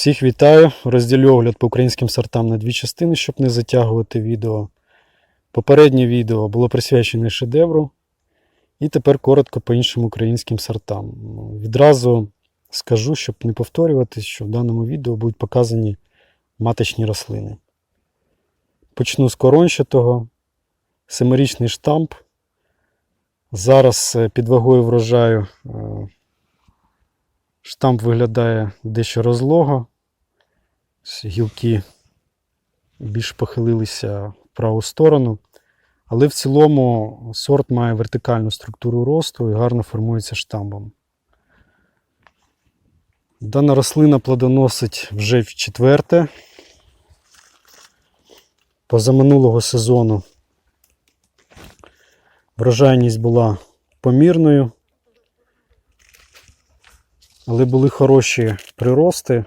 Всіх вітаю. Розділю огляд по українським сортам на дві частини, щоб не затягувати відео. Попереднє відео було присвячене шедевру. І тепер коротко по іншим українським сортам. Відразу скажу, щоб не повторюватись, що в даному відео будуть показані маточні рослини. Почну з корончатого. Семирічний штамп. Зараз е, під вагою врожаю е, штамп виглядає дещо розлого. Гілки більш похилилися в праву сторону. Але в цілому сорт має вертикальну структуру росту і гарно формується штамбом. Дана рослина плодоносить вже в четверте. Позаминулого сезону врожайність була помірною, але були хороші прирости.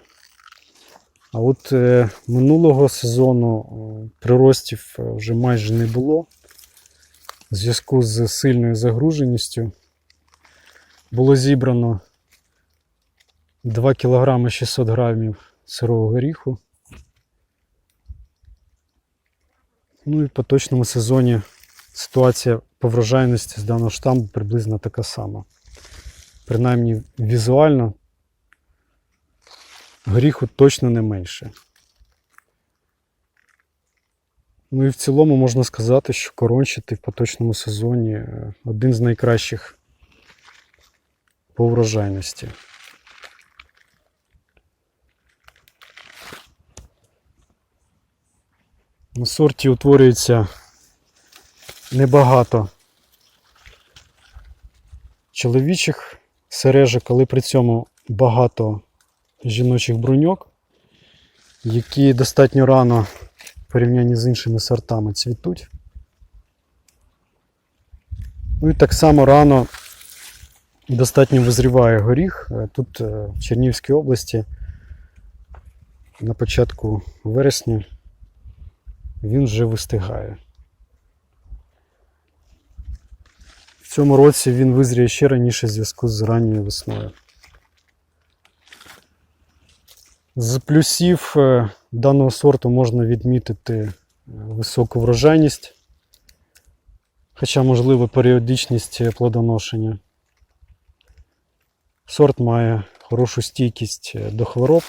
А от е, минулого сезону е, приростів е, вже майже не було. В зв'язку з сильною загруженістю було зібрано 2 кг 600 грамів сирого горіху. Ну і в поточному сезоні ситуація по врожайності з даного штамбу приблизно така сама. Принаймні візуально горіху точно не менше. Ну і в цілому можна сказати, що корончатий в поточному сезоні е, один з найкращих по врожайності. На сорті утворюється небагато чоловічих сережок, але при цьому багато жіночих бруньок, які достатньо рано в порівнянні з іншими сортами цвітуть. Ну і так само рано достатньо визріває горіх. Е, Тут е, в Чернігівській області на початку вересня він вже вистигає. В цьому році він визріє ще раніше в зв'язку з ранньою весною. З плюсів е, даного сорту можна відмітити е, високу врожайність, хоча, можливо, періодичність е, плодоношення. Сорт має хорошу стійкість до хвороб.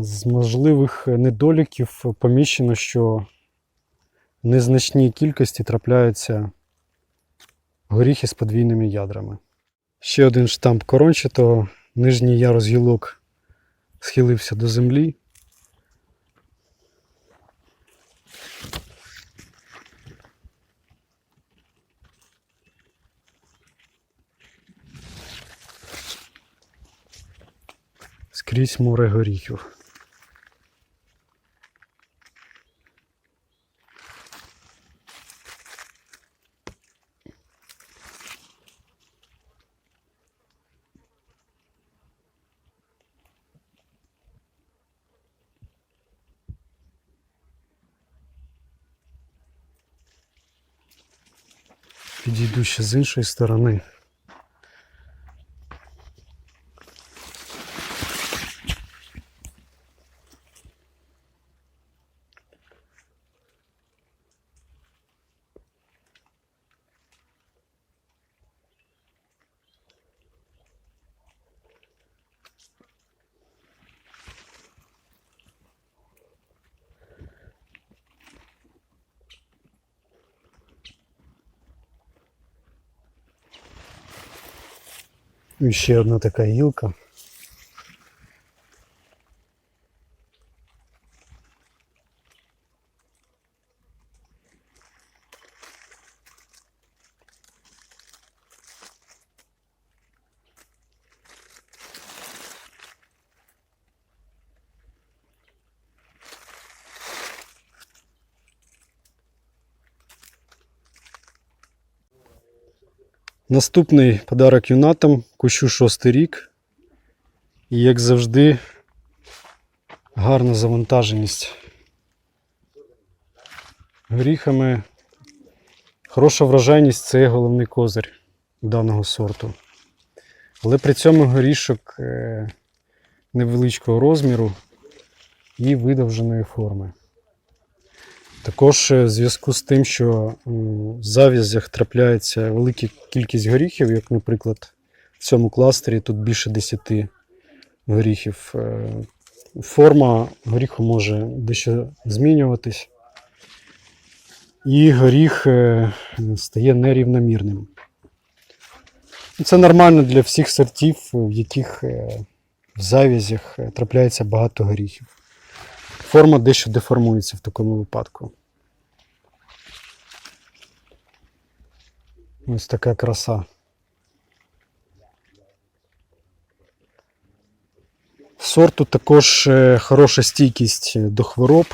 З можливих недоліків поміщено, що в незначній кількості трапляються горіхи з подвійними ядрами. Ще один штамп корончатого, нижній ярус гілок схилився до землі. Скрізь море горіхів. Підійду ще з іншої сторони. І ще одна така гілка. Наступний подарок юнатам, кущу шостий рік. І як завжди, гарна завантаженість горіхами. Хороша врожайність це головний козир даного сорту. Але при цьому горішок е, невеличкого розміру і видовженої форми. Також е, в зв'язку з тим, що в зав'язях трапляється велика кількість горіхів, як, наприклад, в цьому кластері тут більше 10 горіхів. е, Форма горіху може дещо змінюватись, і горіх е, стає нерівномірним. Це нормально для всіх сортів, в яких в завязях трапляється багато горіхів. Форма дещо деформується в такому випадку. Ось така краса. Сорту також е, хороша стійкість до хвороб,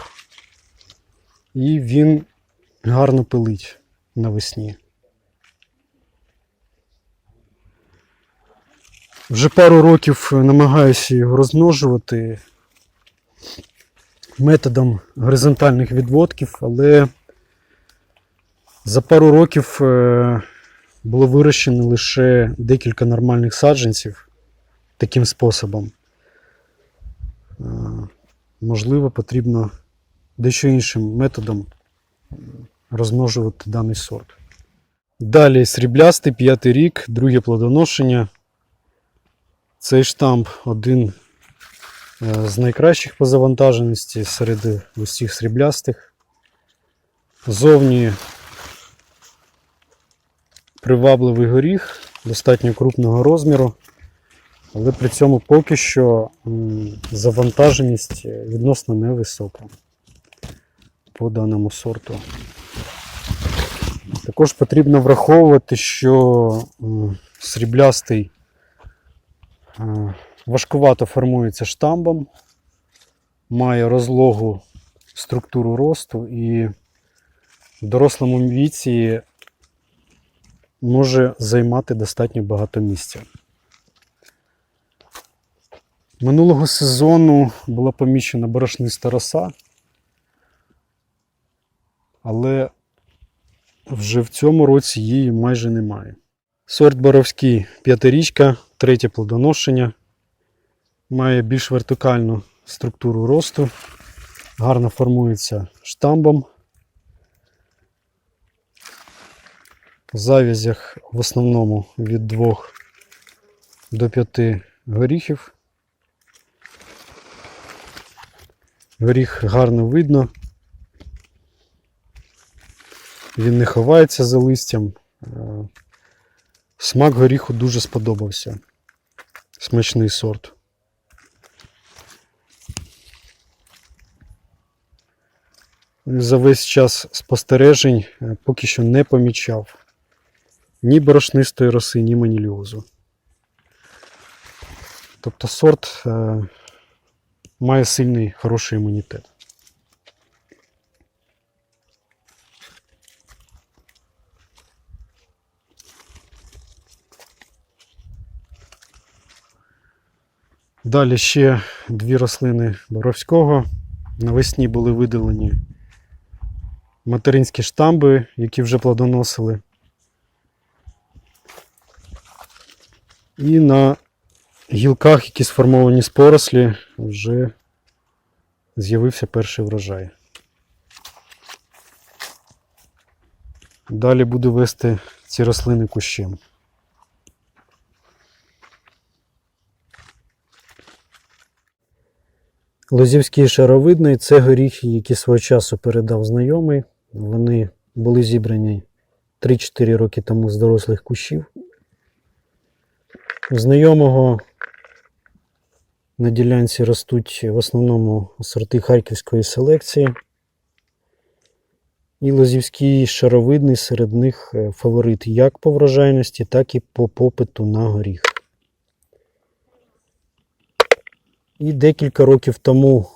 і він гарно пилить навесні. Вже пару років намагаюся його розмножувати методом горизонтальних відводків, але за пару років е, було вирощено лише декілька нормальних саджанців таким способом. Е, Можливо, потрібно дещо іншим методом розмножувати даний сорт. Далі сріблястий, п'ятий рік, друге плодоношення. Цей штамп один з найкращих по завантаженості серед усіх сріблястих. Зовні привабливий горіх, достатньо крупного розміру, але при цьому поки що завантаженість відносно невисока по даному сорту. Також потрібно враховувати, що сріблястий е, важкувато формується штамбом, має розлогу структуру росту і в дорослому віці може займати достатньо багато місця. Минулого сезону була помічена борошниста роса, але вже в цьому році її майже немає. Сорт Боровський п'ятирічка, третє плодоношення. Має більш вертикальну структуру росту, гарно формується штамбом. В завязях в основному від 2 до 5 горіхів. Горіх гарно видно. Він не ховається за листям. Е, Смак горіху дуже сподобався. Смачний сорт. За весь час спостережень е, поки що не помічав ні борошнистої роси, ні маніліозу. Тобто сорт е, має сильний хороший імунітет. Далі ще дві рослини Боровського. Навесні були видалені материнські штамби, які вже плодоносили. І на гілках, які сформовані з порослі, вже з'явився перший врожай. Далі буду вести ці рослини кущем. Лозівський шаровидний це горіхи, які свого часу передав знайомий. Вони були зібрані 3-4 роки тому з дорослих кущів. Знайомого на ділянці ростуть в основному сорти харківської селекції. І лозівський шаровидний серед них е, фаворит як по врожайності, так і по попиту на горіх. І декілька років тому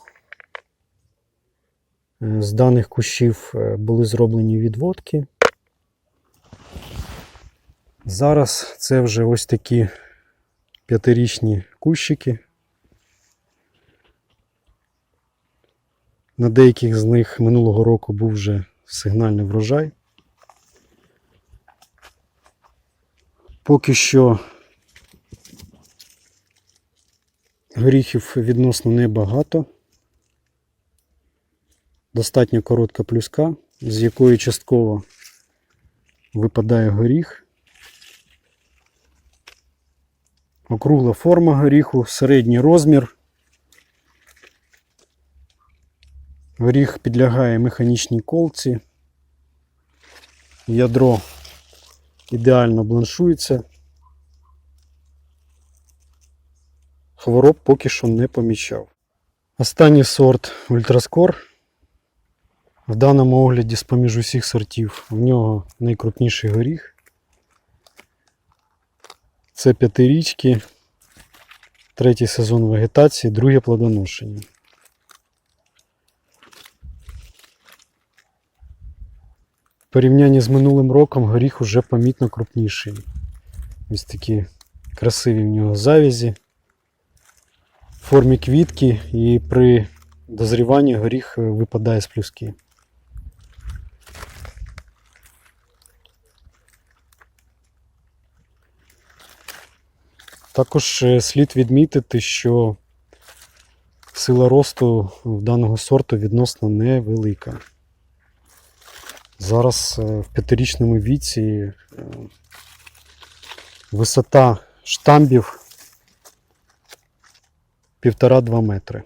з даних кущів е, були зроблені відводки. Зараз це вже ось такі п'ятирічні кущики. На деяких з них минулого року був вже сигнальний врожай. Поки що Горіхів відносно небагато. Достатньо коротка плюска, з якої частково випадає горіх. Округла форма горіху, середній розмір. Горіх підлягає механічній колці. Ядро ідеально бланшується. Хвороб поки що не помічав. Останній сорт Ультраскор. В даному огляді з поміж усіх сортів в нього найкрупніший горіх. Це п'ятирічки, третій сезон вегетації, друге плодоношення. В порівнянні з минулим роком горіх уже помітно крупніший. Ось такі красиві в нього завязі в формі квітки і при дозріванні горіх випадає з плюски. Також е, слід відмітити, що сила росту в даного сорту відносно невелика. Зараз е, в п'ятирічному віці е, висота штамбів 1,5-2 метри.